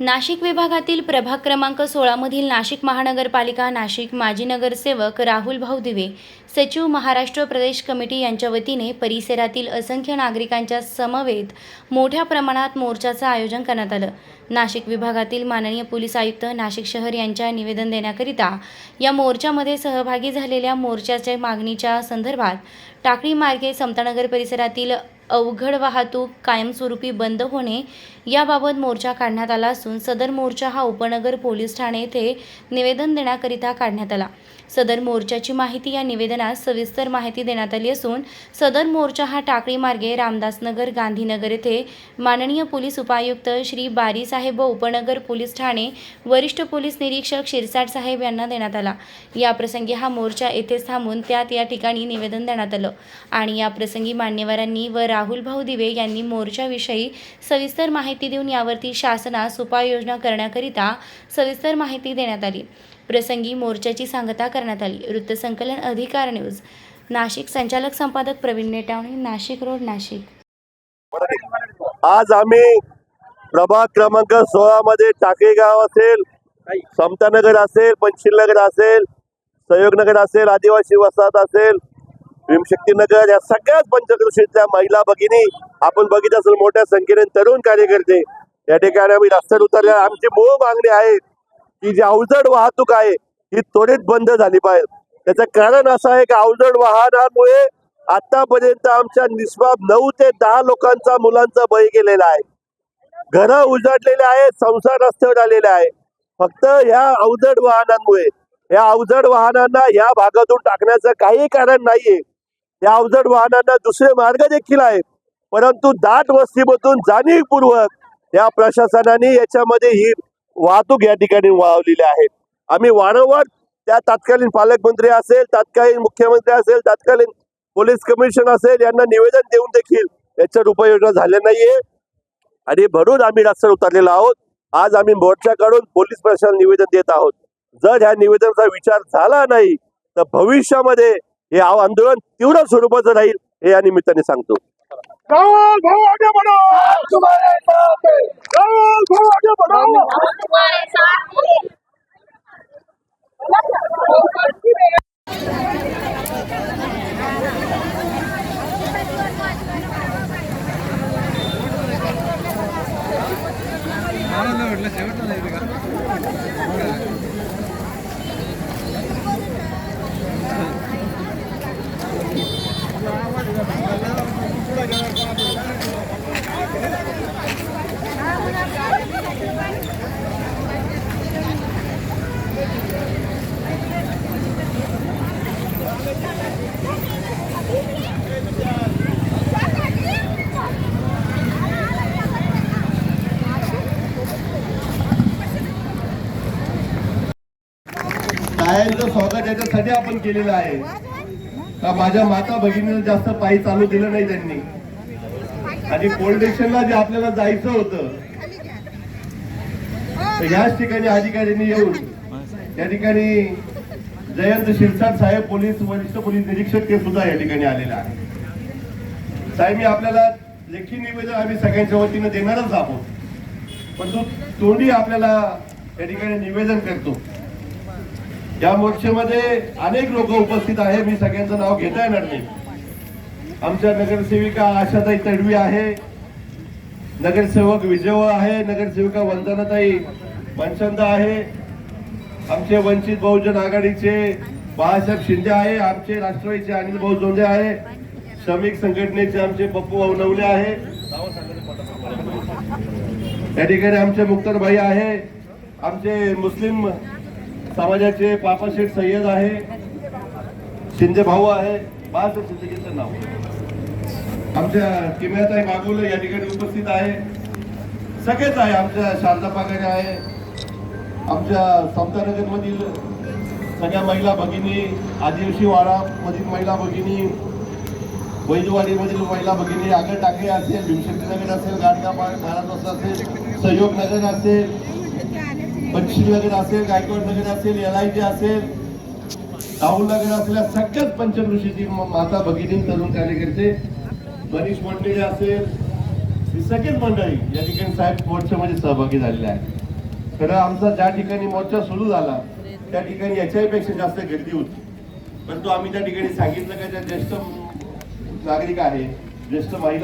नाशिक विभागातील प्रभाग क्रमांक सोळामधील नाशिक महानगरपालिका नाशिक माजी नगरसेवक राहुल भाऊ दिवे सचिव महाराष्ट्र प्रदेश कमिटी यांच्या वतीने परिसरातील असंख्य नागरिकांच्या समवेत मोठ्या प्रमाणात मोर्चाचं आयोजन करण्यात आलं. नाशिक विभागातील माननीय पोलीस आयुक्त नाशिक शहर यांच्या निवेदन देण्याकरिता या मोर्चामध्ये सहभागी झालेल्या मोर्चाच्या मागणीच्या संदर्भात टाकळी मार्गे समतानगर परिसरातील अवघड वाहतूक कायमस्वरूपी बंद होणे याबाबत मोर्चा काढण्यात आला असून सदर मोर्चा हा उपनगर पोलीस ठाणे येथे निवेदन देण्याकरिता काढण्यात आला. सदर मोर्चाची माहिती या निवेदनात सविस्तर माहिती देण्यात आली असून सदर मोर्चा हा टाकळी मार्गे रामदासनगर गांधीनगर येथे माननीय पोलीस उपायुक्त श्री बारीसाहेब व उपनगर पोलीस ठाणे वरिष्ठ पोलीस निरीक्षक शिरसाट साहेब यांना देण्यात आला. या प्रसंगी हा मोर्चा येथेच थांबून त्यात या ठिकाणी निवेदन देण्यात आलं आणि या प्रसंगी मान्यवरांनी व राहुल भाऊ दिवे यांनी मोर्चाविषयी सविस्तर माहिती देऊन यावरती शासनास उपाययोजना करण्याकरिता सविस्तर माहिती देण्यात आली. प्रसंगी मोर्चाची सांगता करण्यात आली. वृत्तसंकलन अधिकार न्यूज नाशिक. संचालक संपादक प्रवीण नेटावणे नाशिक रोड नाशिक. आज आम्ही प्रभाग क्रमांक सोळा मध्ये टाकेगाव असेल समतानगर असेल पंचशीलनगर असेल सहयोगनगर असेल आदिवासी वसाहत असेल भीमशक्तीनगर या सगळ्याच पंचकृषीतल्या महिला भगिनी आपण बघित असेल मोठ्या संख्येने तरुण कार्यकर्ते. या ठिकाणी आम्ही रस्त्यावर उतरल्या आमची मूळ मागणी आहे ही जी अवजड वाहतूक आहे ही त्वरित बंद झाली पाहिजे. त्याचं कारण असं आहे की अवजड वाहनामुळे आतापर्यंत आमच्या निष्पाप नऊ ते दहा लोकांचा मुलांचा बळी गेलेला आहे. घरं उजाडलेले आहेत संसार रस्त्यावर आलेले आहे. फक्त ह्या अवजड वाहनांमुळे या अवजड वाहनांना या भागातून टाकण्याचं काही कारण नाहीये. या अवजड वाहनांना दुसरे मार्ग देखील आहेत. परंतु दाट वस्तीमधून जाणीवपूर्वक या प्रशासनाने याच्यामध्ये ही वाहतूक या ठिकाणी वाळवलेली आहे. आम्ही वारंवार त्या तत्कालीन पालकमंत्री असेल तत्कालीन मुख्यमंत्री असेल तत्कालीन पोलीस कमिशन असेल यांना निवेदन देऊन देखील याच्यावर उपाययोजना झाल्या नाहीये. आणि भरून आम्ही रस्त्यावर उतरलेलो आहोत. आज आम्ही मोर्चा काढून पोलीस प्रशासन निवेदन देत आहोत. जर ह्या निवेदनाचा विचार झाला नाही तर भविष्यामध्ये हे आव- आंदोलन तीव्र स्वरूपाचं राहील हे या निमित्ताने सांगतो. राहुल भाऊ आगे बढ़ो तुम्हारे साथ है राहुल भाऊ आगे बढ़ो तुम्हारे साथ हैं। बायांचं स्वागत याच्यासाठी आपण केलेलं आहे. का माझ्या माता भगिनीला जास्त पायी चालू दिलं नाही त्यांनी. आणि पोलीस स्टेशनला जे आपल्याला जायचं होतं तर ह्याच ठिकाणी अधिकाऱ्यांनी येऊन या ठिकाणी जयंत शिरसाट साहेब पोलीस वरिष्ठ पोलीस निरीक्षक ते सुद्धा या ठिकाणी आलेले आहे साहेब मी आपल्याला लेखी निवेदन आम्ही सगळ्यांच्या वतीनं देणारच आहोत. परंतु तोंडी आपल्याला या ठिकाणी निवेदन करतो. या मोर्चेमध्ये अनेक लोक उपस्थित आहे. मी सगळ्यांचं नाव घेता येणार नाही आमच्या नगरसेविका आशाताई तडवी आहे. नगरसेवक विजय आहे. नगरसेविका वंदनाताई मनचंद आहे. आमचे वंचित बहुजन आघाडीचे बाळासाहेब शिंदे आहे. आमचे राष्ट्रवादीचे अनिल भाऊ जोंधे आहे. श्रमिक संघटनेचे आमचे पप्पू भाऊ नवले आहे. या ठिकाणी आमचे मुक्तरभाई आहे. आमचे मुस्लिम समाजाचे पापाशेठ सय्यद आहे. शिंदे भाऊ आहे. बाळासाहेब शिंदेजींचं नाव. आमच्या किमयाताई मागुल या ठिकाणी उपस्थित आहे. सगळेच आहे. आमच्या शारदा पागारे आहे. आमच्या समतानगर मधील सगळ्या महिला भगिनी आदिवासी वाडा मधील महिला भगिनी वैजवाडी मधील महिला भगिनी आगर टाके असेल भीमशक्तीनगर असेल गाडगा महाराज असेल सहयोग नगर असेल पंचशील नगर असेल गायकवाड नगर असेल एल आय जी असेल राहुल नगर असेल सगळ्याच पंचकृषीची माता भगिनी तरुण कार्यकर्ते मनीष मंडळी असेल ही सगळीच मंडळी या ठिकाणी साहेब मोर्चामध्ये सहभागी झालेले आहे खरं आमचा ज्या ठिकाणी मोर्चा सुरू झाला त्या ठिकाणी याच्याही पेक्षा जास्त गर्दी होती. परंतु आम्ही त्या ठिकाणी सांगितलं का ज्या ज्येष्ठ नागरिक आहे ज्येष्ठ महिला